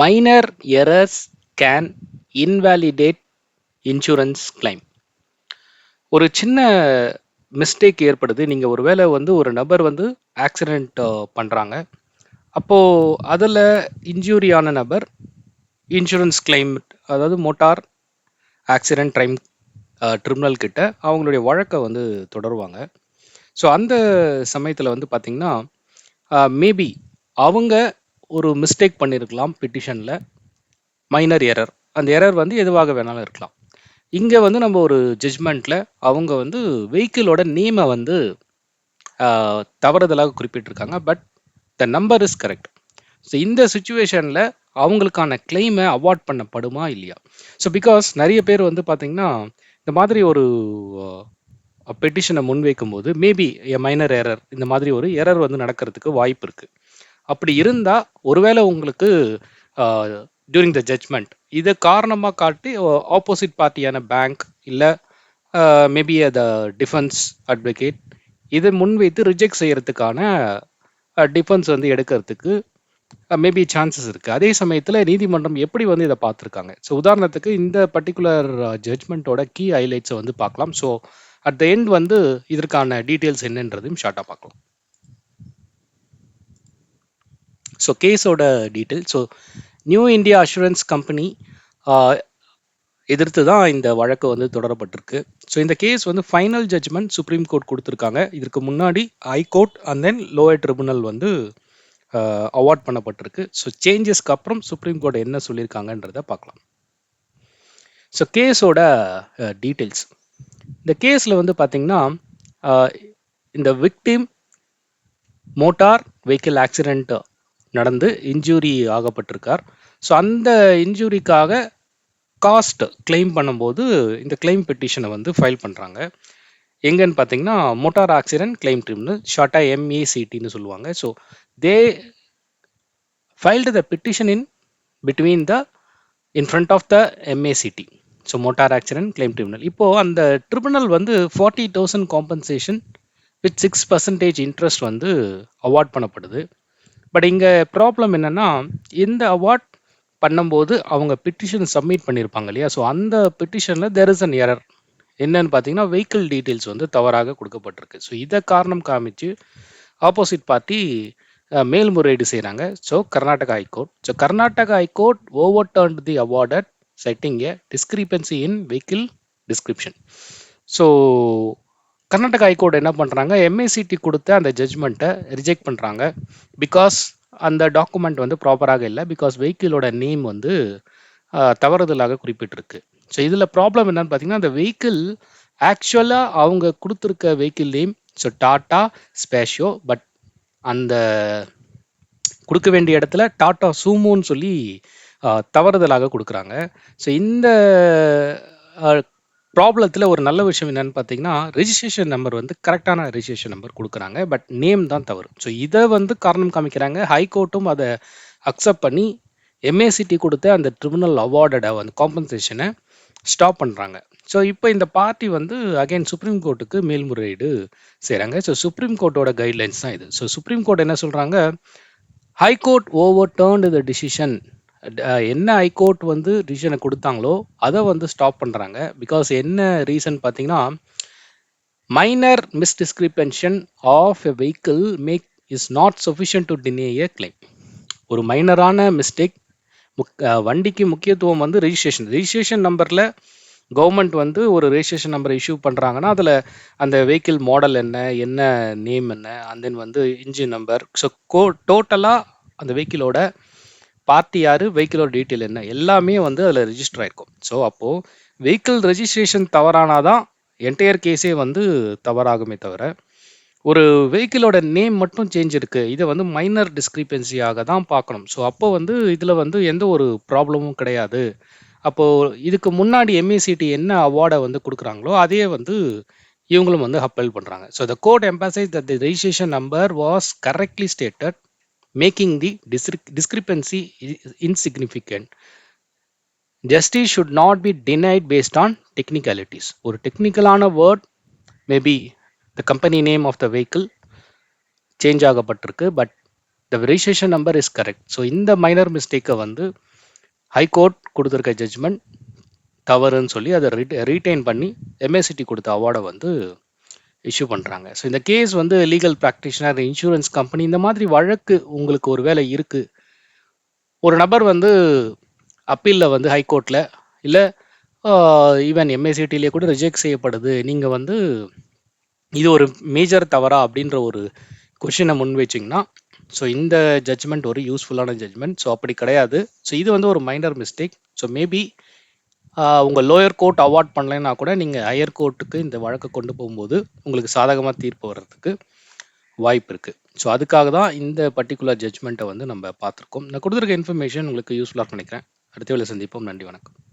Minor errors can invalidate insurance claim. ஒரு சின்ன mistake ஏற்படுது. நீங்கள் ஒருவேளை வந்து ஒரு நபர் வந்து ஆக்சிடெண்ட் பண்ணுறாங்க அப்போது அதில் இன்ஜூரி ஆன நபர் இன்சூரன்ஸ் கிளைம் அதாவது மோட்டார் ஆக்சிடென்ட் ட்ரைம் ட்ரிமினல் கிட்ட அவங்களுடைய வழக்கை வந்து தொடருவாங்க. ஸோ அந்த சமயத்தில் வந்து பார்த்திங்கன்னா மேபி அவங்க ஒரு மிஸ்டேக் பண்ணியிருக்கலாம் பெட்டிஷனில் மைனர் எரர் அந்த எரர் வந்து எதுவாக வேணாலும் இருக்கலாம். இங்கே வந்து நம்ம ஒரு ஜட்ஜ்மெண்ட்டில் அவங்க வந்து வெஹிக்கிளோட நேமை வந்து தவறுதலாக குறிப்பிட்டிருக்காங்க. But the number is correct so இந்த சுச்சுவேஷனில் அவங்களுக்கான கிளைமை அவார்ட் பண்ணப்படுமா இல்லையா? ஸோ பிகாஸ் நிறைய பேர் வந்து பார்த்திங்கன்னா இந்த மாதிரி ஒரு பெட்டிஷனை முன்வைக்கும் போது மேபி எ மைனர் எரர் இந்த மாதிரி ஒரு எரர் வந்து நடக்கிறதுக்கு வாய்ப்பு இருக்குது அப்படி இருந்தால் ஒருவேளை உங்களுக்கு டியூரிங் த ஜட்ஜ்மெண்ட் இதை காரணமாக காட்டி ஆப்போசிட் பார்ட்டியான பேங்க் இல்லை மேபி த டிஃபென்ஸ் அட்வொகேட் இதை முன்வைத்து ரிஜெக்ட் செய்கிறதுக்கான டிஃபென்ஸ் வந்து எடுக்கிறதுக்கு மேபி சான்சஸ் இருக்குது அதே சமயத்தில் நீதிமன்றம் எப்படி வந்து இதை பார்த்துருக்காங்க? ஸோ உதாரணத்துக்கு இந்த பர்டிகுலர் ஜட்ஜ்மெண்ட்டோட கீ ஹைலைட்ஸை வந்து பார்க்கலாம். ஸோ அட் த எண்ட் வந்து இதற்கான டீட்டெயில்ஸ் என்னன்றதையும் ஷார்ட்டாக பார்க்கலாம். ஸோ கேஸோட detail so new India assurance company எதிர்த்து தான் இந்த வழக்கு வந்து தொடரப்பட்டிருக்கு. ஸோ இந்த கேஸ் வந்து ஃபைனல் ஜட்ஜ்மெண்ட் சுப்ரீம் கோர்ட் கொடுத்துருக்காங்க. இதற்கு முன்னாடி high court and then lower tribunal வந்து அவார்ட் பண்ணப்பட்டிருக்கு. ஸோ சேஞ்சஸ்க்கு அப்புறம் சுப்ரீம் கோர்ட் என்ன சொல்லியிருக்காங்கன்றத பார்க்கலாம். ஸோ கேஸோட டீட்டெயில்ஸ் இந்த கேஸில் வந்து பார்த்தீங்கன்னா இந்த விக்டிம் மோட்டார் வெஹிக்கிள் ஆக்சிடெண்ட் நடந்து இன்ஜூரி ஆகப்பட்டிருக்கார். ஸோ அந்த இன்ஜூரிக்காக காஸ்ட் கிளைம் பண்ணும்போது இந்த கிளைம் பெட்டிஷனை வந்து ஃபைல் பண்ணுறாங்க எங்கன்னு பார்த்தீங்கன்னா மோட்டார் ஆக்சிடென்ட் கிளைம் ட்ரீம்னு ஷார்ட்டாக எம்ஏசிடின்னு சொல்லுவாங்க. So they filed the petition in between the in front of the MACT so motor accident claim tribunal இப்போது அந்த ட்ரிபுனல் வந்து forty thousand compensation with six percentage interest வந்து அவார்ட் பண்ணப்படுது. பட் இங்கே problem என்னன்னா இந்த அவார்ட் பண்ணும்போது அவங்க பெட்டிஷன் சப்மிட் பண்ணியிருப்பாங்க இல்லையா? ஸோ அந்த பெட்டிஷனில் தெர் இஸ் அன் எரர் என்னன்னு பார்த்தீங்கன்னா வெஹிக்கிள் டீட்டெயில்ஸ் வந்து தவறாக கொடுக்கப்பட்டிருக்கு. ஸோ இதை காரணம் காமிச்சு ஆப்போசிட் பார்ட்டி மேல்முறையீடு செய்கிறாங்க so Karnataka high court so Karnataka high court over turned the awarded setting a discrepancy in vehicle description so Karnataka high court என்ன பண்ணுறாங்க எம்ஏசிடி கொடுத்த அந்த ஜட்ஜ்மெண்ட்டை ரிஜெக்ட் பண்ணுறாங்க பிகாஸ் அந்த டாக்குமெண்ட் வந்து ப்ராப்பராக இல்லை. பிகாஸ் வெஹிக்கிளோட நேம் வந்து தவறுதலாக குறிப்பிட்டிருக்கு. ஸோ இதில் ப்ராப்ளம் என்னன்னு பார்த்தீங்கன்னா அந்த வெஹிக்கிள் ஆக்சுவலாக அவங்க கொடுத்துருக்க vehicle name so Tata Spacio but அந்த கொடுக்க வேண்டிய இடத்துல டாட்டா சூமோன்னு சொல்லி தவறுதலாக கொடுக்குறாங்க. ஸோ இந்த ப்ராப்ளத்தில் ஒரு நல்ல விஷயம் என்னென்னு பார்த்தீங்கன்னா ரிஜிஸ்ட்ரேஷன் நம்பர் வந்து கரெக்டான ரெஜிஸ்ட்ரேஷன் நம்பர் கொடுக்குறாங்க. பட் நேம் தான் தவறு. ஸோ இதை வந்து காரணம் காமிக்கிறாங்க. ஹைகோர்ட்டும் அதை அக்செப்ட் பண்ணி எம்ஏசிடி கொடுத்த அந்த ட்ரிபுனல் அவார்டடை வந்து காம்பன்சேஷனை ஸ்டாப் பண்ணுறாங்க ஸோ இப்போ இந்த பார்ட்டி வந்து அகைன் சுப்ரீம் கோர்ட்டுக்கு மேல்முறையீடு செய்கிறாங்க ஸோ சுப்ரீம் கோர்ட்டோட கைட்லைன்ஸ் தான் இது. ஸோ சுப்ரீம் கோர்ட் என்ன சொல்கிறாங்க high court overturned the decision என்ன ஹைகோர்ட் வந்து டிசிஷனை கொடுத்தாங்களோ அதை வந்து ஸ்டாப் பண்ணுறாங்க பிகாஸ் என்ன ரீசன் பார்த்தீங்கன்னா minor misdescription of a vehicle make is not sufficient to deny a claim ஒரு மைனரான மிஸ்டேக் முக் வண்டிக்கு முக்கியத்துவம் வந்து ரிஜிஸ்ட்ரேஷன் ரிஜிஸ்ட்ரேஷன் நம்பரில் கவர்மெண்ட் வந்து ஒரு ரெஜிஸ்ட்ரேஷன் நம்பர் இஷ்யூ பண்ணுறாங்கன்னா அதில் அந்த வெஹிக்கிள் மாடல் என்ன என்ன நேம் என்ன அண்ட் தென் வந்து இன்ஜின் நம்பர் ஸோ கோ டோட்டலாக அந்த வெஹிக்கிளோட பார்ட்டி யார்? வெஹிக்கிளோட டீட்டெயில் என்ன? எல்லாமே வந்து அதில் ரெஜிஸ்டர் ஆயிருக்கும். ஸோ அப்போது வெஹிக்கிள் ரெஜிஸ்ட்ரேஷன் தவறானாதான் என்டையர் கேஸே வந்து தவறாகுமே தவிர ஒரு வெஹிக்கிளோட நேம் மட்டும் சேஞ்ச் இருக்குது இதை வந்து மைனர் டிஸ்கிரிப்பன்சியாக தான் பார்க்கணும். ஸோ அப்போ வந்து இதில் வந்து எந்த ஒரு ப்ராப்ளமும் கிடையாது. அப்போது இதுக்கு முன்னாடி எம்ஏசிடி என்ன அவார்டை வந்து கொடுக்குறாங்களோ அதையே வந்து இவங்களும் வந்து அப்பீல் பண்ணுறாங்க so the court emphasise that the registration number was correctly stated, making the டிஸ்ரி discrepancy E insignificant. Justice should not be denied based on technicalities. ஒரு டெக்னிக்கலான word maybe the company name of the vehicle change ஆகப்பட்டிருக்கு. But the registration number is correct. So இந்த minor மிஸ்டேக்கை வந்து high court கொடுத்துருக்க judgement தவறுன்னு சொல்லி அதை writ retain பண்ணி எம்எஸ்சிடி கொடுத்த அவார்டை வந்து இஷ்யூ பண்ணுறாங்க ஸோ இந்த கேஸ் வந்து லீகல் ப்ராக்டிஷனர் இன்சூரன்ஸ் கம்பெனி இந்த மாதிரி வழக்கு உங்களுக்கு ஒரு வேலை இருக்குது ஒரு நபர் வந்து அப்பீல்ல வந்து ஹைகோர்ட்டில் இல்லை ஈவன் எம்ஏசிடிலயே கூட ரிஜெக்ட் செய்யப்படுது. நீங்கள் வந்து இது ஒரு மேஜர் தவறா அப்படின்ற ஒரு கொஷினை முன் வச்சிங்கன்னா ஸோ இந்த ஜட்ஜ்மெண்ட் ஒரு யூஸ்ஃபுல்லான ஜட்ஜ்மெண்ட் ஸோ அப்படி கிடையாது. ஸோ இது வந்து ஒரு மைனர் மிஸ்டேக். ஸோ மேபி உங்கள் லோயர் கோர்ட் அவார்ட் பண்ணலைன்னா கூட நீங்கள் ஹையர் கோர்ட்டுக்கு இந்த வழக்கை கொண்டு போகும்போது உங்களுக்கு சாதகமாக தீர்ப்பு வர்றதுக்கு வாய்ப்பு இருக்குது ஸோ அதுக்காக தான் இந்த பர்ட்டிகுலர் ஜட்மெண்ட்டை வந்து நம்ம பார்த்துருக்கோம் நான் கொடுத்துருக்க இன்ஃபர்மேஷன் உங்களுக்கு யூஸ்ஃபுல்லாக நினைக்கிறேன். அடுத்த வேளை சந்திப்போம். நன்றி, வணக்கம்.